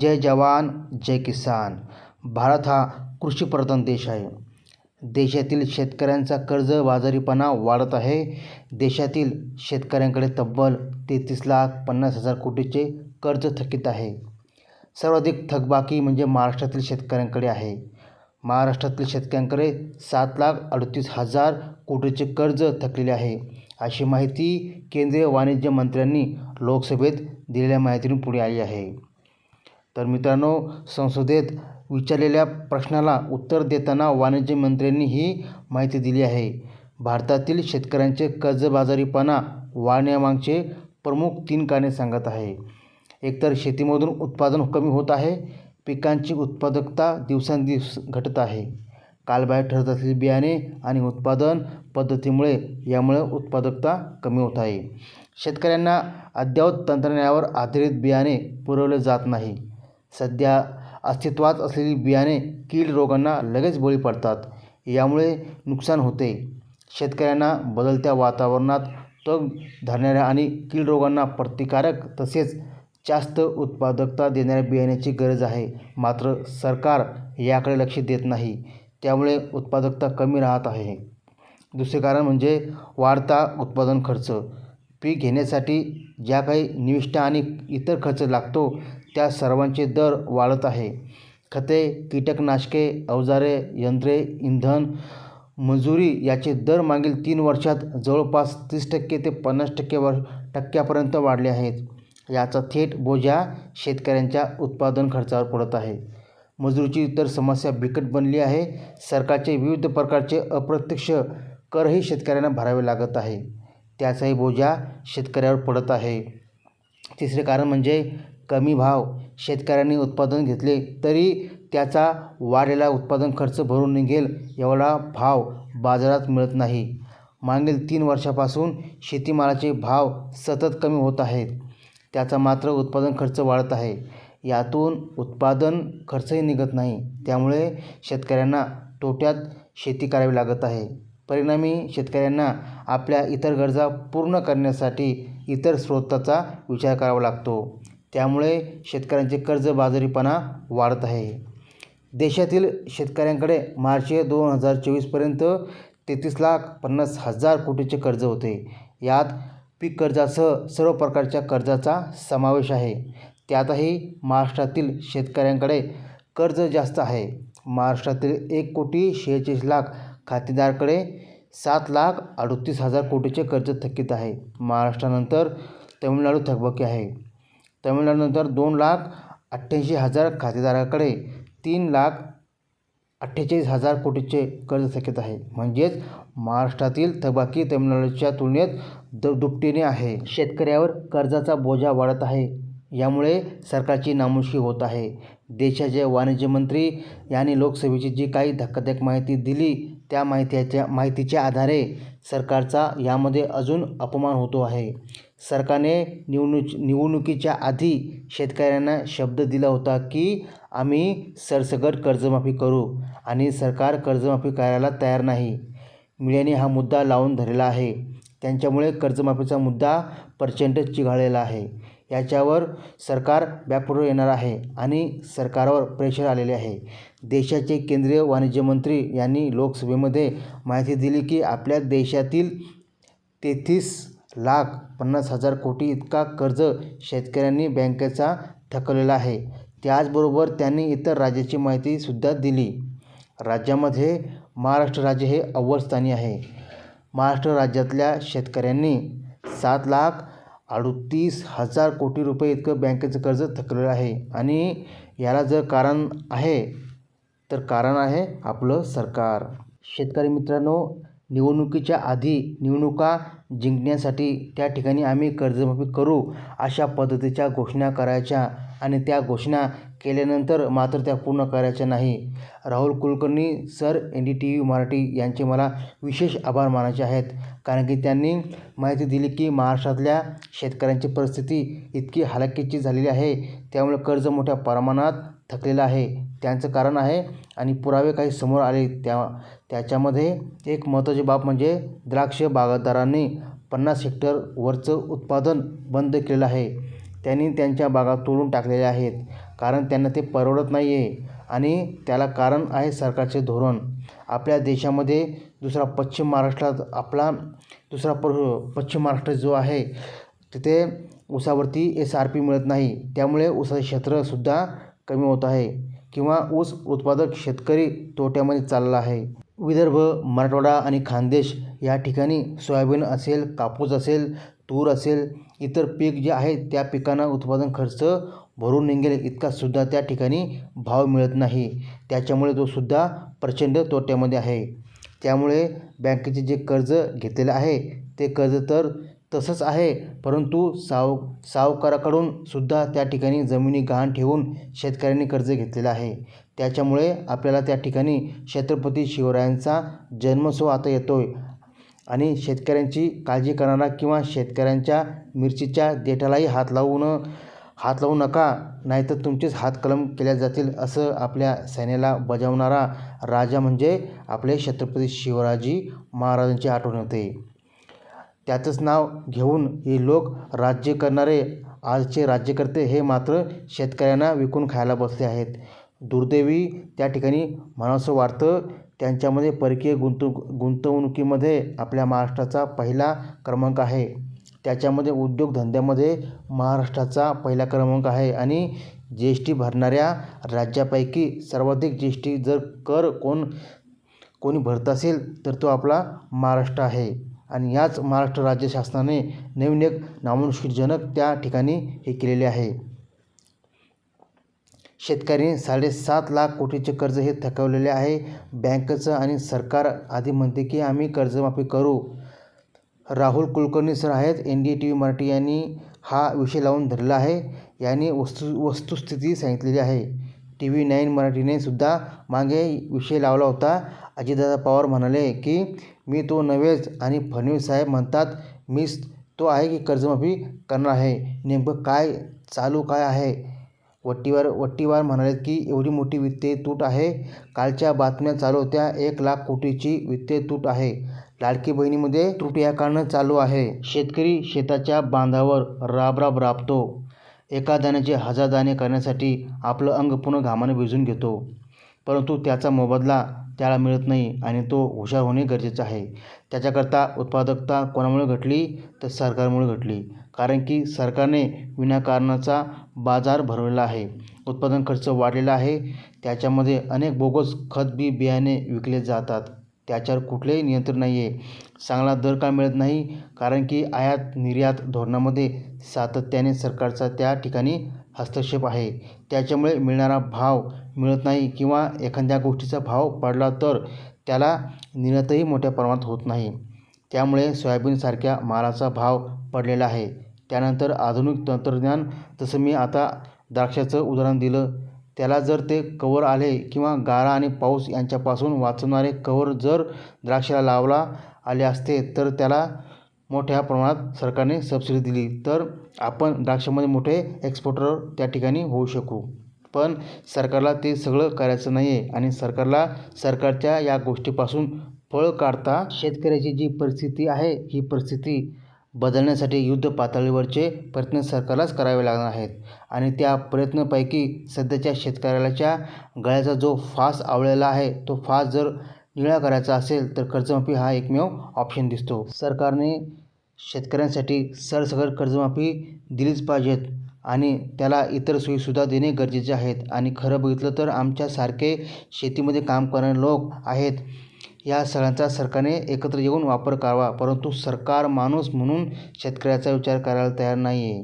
जय जवान जय किसान. भारत हा कृषीप्रधान देश आहे. देशातील शेतकऱ्यांचा कर्ज बाजारीपणा वाढत आहे. देशातील शेतकऱ्यांकडे तब्बल तेहतीस लाख पन्नास हजार कोटीचे कर्ज थकीत आहे. सर्वाधिक थकबाकी म्हणजे महाराष्ट्रातील शेतकऱ्यांकडे आहे. महाराष्ट्रातील शेतकऱ्यांकडे सात लाख अडतीस हजार कोटीचे कर्ज थकलेले आहे. अशी माहिती केंद्रीय वाणिज्य मंत्र्यांनी लोकसभेत दिलेल्या माहितीतून पुढे आली आहे. तर मित्रांनो संसदेत विचारलेल्या प्रश्नाला उत्तर देताना वाणिज्य मंत्र्यांनी ही माहिती दिली आहे. भारतातील शेतकऱ्यांचे कर्जबाजारीपणा वाढण्यामागचे प्रमुख तीन कारणे सांगत आहे. एकतर शेतीमधून उत्पादन कमी होत आहे पिकांची उत्पादकता दिवसेंदिवस घटत आहे. कालबाह्य ठरत असलेली बियाणे आणि उत्पादन पद्धतीमुळे यामुळे उत्पादकता कमी होत आहे. शेतकऱ्यांना अद्ययावत तंत्रज्ञानावर आधारित बियाणे पुरवले जात नाही. सध्या अस्तित्वात असलेली बियाणे कीड रोगांना लगेच बळी पडतात. यामुळे नुकसान होते. शेतकऱ्यांना बदलत्या वातावरणात तग धरणाऱ्या आणि कीड रोगांना प्रतिकारक तसेच जास्त उत्पादकता देणाऱ्या बियाण्याची गरज आहे. मात्र सरकार याकडे लक्ष देत नाही. त्यामुळे उत्पादकता कमी राहत आहे. दुसरे कारण म्हणजे वाढता उत्पादन खर्च. पीक घेण्यासाठी ज्या काही निविष्ठा आणि इतर खर्च लागतो त्या सर्वांचे दर वाढत आहे. खते कीटकनाशके अवजारे यंत्रे इंधन मजुरी याचे दर मागील तीन वर्षात जवळपास तीस टक्के ते पन्नास टक्के वर टक्क्यापर्यंत वाढले आहेत. याचा थेट बोजा शेतकऱ्यांच्या उत्पादन खर्चावर पडत आहे. मजुरीची इतर समस्या बिकट बनली आहे. सरकारचे विविध प्रकारचे अप्रत्यक्ष करही शेतकऱ्यांना भरावे लागत आहे. त्याचाही बोजा शेतकऱ्यावर पडत आहे. तिसरे कारण म्हणजे कमी भाव शेतकऱ्यांनी उत्पादन घेतले तरी त्याचा वाढलेला उत्पादन खर्च भरून निघेल एवढा भाव बाजारात मिळत नाही. मागील तीन वर्षापासून शेतीमालाचे भाव सतत कमी होत आहेत. त्याचा मात्र उत्पादन खर्च वाढत आहे. यातून उत्पादन खर्चही निघत नाही. त्यामुळे शेतकऱ्यांना तोट्यात शेती करावी लागत आहे. परिणामी शेतकऱ्यांना आपल्या इतर गरजा पूर्ण करण्यासाठी इतर स्रोताचा विचार करावा लागतो. त्यामुळे शेतकऱ्यांचे कर्जबाजारीपणा वाढत आहे. देशातील शेतकऱ्यांकडे मार्च दोन हजार चोवीसपर्यंत तेहतीस लाख पन्नास हजार कोटीचे कर्ज होते. यात पीक कर्जासह सर्व प्रकारच्या कर्जाचा समावेश आहे. त्यातही महाराष्ट्रातील शेतकऱ्यांकडे कर्ज जास्त आहे. महाराष्ट्रातील एक कोटी शेहेचाळीस लाख खातेदाराकडे सात लाख अडतीस हजार कोटीचे कर्ज थकीत आहे. महाराष्ट्रानंतर तमिळनाडू थकबाकी आहे. तमिळनाडूनंतर दोन लाख अठ्ठ्याऐंशी हजार खातेदाराकडे तीन लाख अठ्ठेचाळीस हजार कोटीचे कर्ज थकीत आहे. म्हणजेच महाराष्ट्रातील थकबाकी तमिळनाडूच्या तुलनेत द दुपटीने आहे. शेतकऱ्यावर कर्जाचा बोजा वाढत आहे. यामुळे सरकारची नामुष्की होत आहे. देशाचे वाणिज्य मंत्री यांनी लोकसभेची जी काही धक्कादायक माहिती दिली त्या माहितीच्या माहितीच्या आधारे सरकारचा यामध्ये अजून अपमान होतो आहे. सरकारने निवडणूक निवडणुकीच्या आधी शेतकऱ्यांना शब्द दिला होता की आम्ही सरसकट कर्जमाफी करू आणि सरकार कर्जमाफी करायला तयार नाही. मीडियाने हा मुद्दा लावून धरलेला आहे. त्यांच्यामुळे कर्जमाफीचा मुद्दा प्रचंड चिघाळलेला आहे. याच्यावर सरकार बॅकफुटवर येणार आहे आणि सरकारवर प्रेशर आलेले आहे. देशाचे केंद्रीय वाणिज्य मंत्री यांनी लोकसभेमध्ये माहिती दिली की आपल्या देशातील तेहतीस लाख पन्नास हजार कोटी इतका कर्ज शेतकऱ्यांनी बँकेचा थकवलेला आहे. त्याचबरोबर त्यांनी इतर राज्याची माहितीसुद्धा दिली. राज्यामध्ये महाराष्ट्र राज्य हे अव्वल स्थानी आहे. महाराष्ट्र राज्यातल्या शेतकऱ्यांनी सात लाख अडतीस हजार कोटी रुपये इतकं बँकेचं कर्ज थकलेलं आहे. आणि याला जर कारण आहे तर कारण आहे आपलं सरकार. शेतकरी मित्रांनो निवडणुकीच्या आधी निवडणुका जिंकण्यासाठी त्या ठिकाणी आम्ही कर्जमाफी करू अशा पद्धतीच्या घोषणा करायच्या आणि त्या घोषणा केल्यानंतर मात्र त्या पूर्ण करायच्या नाही. Rahul Kulkarni sir N D T V Marathi यांचे मला विशेष आभार मानायचे आहेत कारण की त्यांनी माहिती दिली की महाराष्ट्रातल्या शेतकऱ्यांची परिस्थिती इतकी हलाखीची झालेली आहे. त्यामुळे कर्ज मोठ्या प्रमाणात थकलेलं आहे. त्यांचं कारण आहे आणि पुरावे काही समोर आले त्या त्याच्यामध्ये एक महत्त्वाची बाब म्हणजे द्राक्ष बागायतदारांनी पन्नास हेक्टरवरचं उत्पादन बंद केलेलं आहे. त्यांनी त्यांच्या बागा तोडून टाकलेल्या आहेत. कारण त्यांना ते परवडत नाही आहे आणि त्याला कारण आहे सरकारचे धोरण. आपल्या देशामध्ये दुसरा पश्चिम महाराष्ट्रात आपला दुसरा पर पश्चिम महाराष्ट्र जो आहे तिथे ऊसावरती एस आर पी मिळत नाही. त्यामुळे ऊसाचे क्षेत्रसुद्धा कमी होत आहे. किंवा ऊस उत्पादक शेतकरी तोट्यामध्ये चालला आहे. विदर्भ मराठवाडा आणि खानदेश या ठिकाणी सोयाबीन असेल कापूस असेल तूर असेल इतर पीक जे आहे त्या पिकांना उत्पादन खर्च भरून निघेल इतकासुद्धा त्या ठिकाणी भाव मिळत नाही. त्याच्यामुळे तो सुद्धा प्रचंड तोट्यामध्ये आहे. त्यामुळे बँकेचे जे कर्ज घेतलेलं आहे ते कर्ज तर तसंच आहे. परंतु साव सावकाराकडून सुद्धा त्या ठिकाणी जमिनी गहाण ठेवून शेतकऱ्यांनी कर्ज घेतलेलं आहे. त्याच्यामुळे आपल्याला त्या ठिकाणी छत्रपती शिवरायांचा जन्मसोह आता येतो आहे आणि शेतकऱ्यांची काळजी करणारा किंवा शेतकऱ्यांच्या मिरचीच्या देठालाही हात लावून हात लावू नका नाहीतर तुमचेच हात कलम केल्या जातील असं आपल्या सैन्याला बजावणारा राजा म्हणजे आपले छत्रपती शिवराजी महाराजांची आठवण होते त्याचंच नाव घेऊन हे लोक राज्य करणारे आजचे राज्यकर्ते हे मात्र शेतकऱ्यांना विकून खायला बसले आहेत. दुर्दैवी त्या ठिकाणी म्हणावंसं वाटतं त्यांच्यामध्ये परकीय गुंतु गुंतवणुकीमध्ये आपल्या महाराष्ट्राचा पहिला क्रमांक आहे. त्याच्यामध्ये उद्योगधंद्यामध्ये महाराष्ट्राचा पहिला क्रमांक आहे आणि जी एस टी भरणाऱ्या राज्यापैकी सर्वाधिक जी एस टी जर कर कोण कोणी भरत असेल तर तो आपला महाराष्ट्र आहे. आणि याच महाराष्ट्र राज्य शासनाने नवीन एक नामुष्कीजनक त्या ठिकाणी हे केलेले आहे. शेतकऱ्यांनी साडेसात लाख कोटीचे कर्ज हे थकवलेले आहे. बँकेचं आणि सरकार आधी म्हणते की आम्ही कर्जमाफी करू. राहुल कुलकर्णी सर आहेत. N D T V Marathi यांनी हा विषय लावून धरला आहे. यांनी वस्तू वस्तुस्थिती सांगितलेली आहे. टी व्ही नाईन मराठीने सुद्धा मागे विषय लावला होता. अजितदादा पवार म्हणाले की मी तो नव्हेच आणि फडणवीस साहेब म्हणतात मीच तो आहे की कर्जमाफी करणार आहे. नेमकं काय चालू काय आहे? वट्टीवार वट्टीवार म्हणाले की एवढी मोठी वित्तीय तूट आहे. कालच्या बातम्या चालू होत्या. एक लाख कोटीची वित्तीय तूट आहे. लाडकी बहिणीमध्ये त्रुटी या कारणं चालू आहे. शेतकरी शेताच्या बांधावर राबराब राबतो. एका दाण्याचे हजार दाणे करण्यासाठी आपलं अंग पूर्ण घामाने भिजून घेतो. परंतु त्याचा मोबदला त्याला मिळत नाही आणि तो हुशार होणे गरजेचं आहे. त्याच्याकरता उत्पादकता कोणामुळे घटली? तर सरकारमुळे घटली. कारण की सरकारने विनाकारणाचा बाजार भरवलेला आहे. उत्पादन खर्च वाढलेला आहे. त्याच्यामध्ये अनेक बोगस खत बी बियाणे विकले जातात. त्याच्यावर कुठलेही नियंत्रण नाही आहे चांगला दर का मिळत नाही? कारण की आयात निर्यात धोरणामध्ये सातत्याने सरकारचा त्या ठिकाणी हस्तक्षेप आहे. त्याच्यामुळे मिळणारा भाव मिळत नाही किंवा एखाद्या गोष्टीचा भाव पडला तर त्याला निर्यातही मोठ्या प्रमाणात होत नाही. त्यामुळे सोयाबीनसारख्या मालाचा भाव पडलेला आहे. त्यानंतर आधुनिक तंत्रज्ञान जसं मी आता द्राक्षाचं उदाहरण दिलं त्याला जर ते कवर आले किंवा गारा आणि पाऊस यांच्यापासून वाचवणारे कवर जर द्राक्षाला लावला आले असते तर त्याला मोठ्या प्रमाणात सरकारने सबसिडी दिली. तर आपण द्राक्षामध्ये मोठे एक्सपोर्टर त्या ठिकाणी होऊ शकू. पण सरकारला ते सगळं करायचं नाही आहे आणि सरकारला सरकारच्या या गोष्टीपासून पळ काढता शेतकऱ्याची जी परिस्थिती आहे ही परिस्थिती बदलण्यासाठी युद्ध पातळीवरचे प्रयत्न सरकारलाच करावे लागणार आहेत. आणि त्या प्रयत्नपैकी सध्याच्या शेतकऱ्याच्या गळ्याचा जो फास आवळलेला आहे तो फास जर निळा करायचा असेल तर कर्जमाफी हा एकमेव ऑप्शन दिसतो. सरकारने शेतकऱ्यांसाठी सरसकट कर्जमाफी दिलीच पाहिजेत. आणि त्याला इतर सोयीसुद्धा देणे गरजेचे आहेत. आणि खरं बघितलं तर आमच्यासारखे शेतीमध्ये काम करणारे लोक आहेत. या सगळ्यांचा सरकारने एकत्र येऊन वापर करावा. परंतु सरकार माणूस म्हणून शेतकऱ्याचा विचार करायला तयार नाही आहे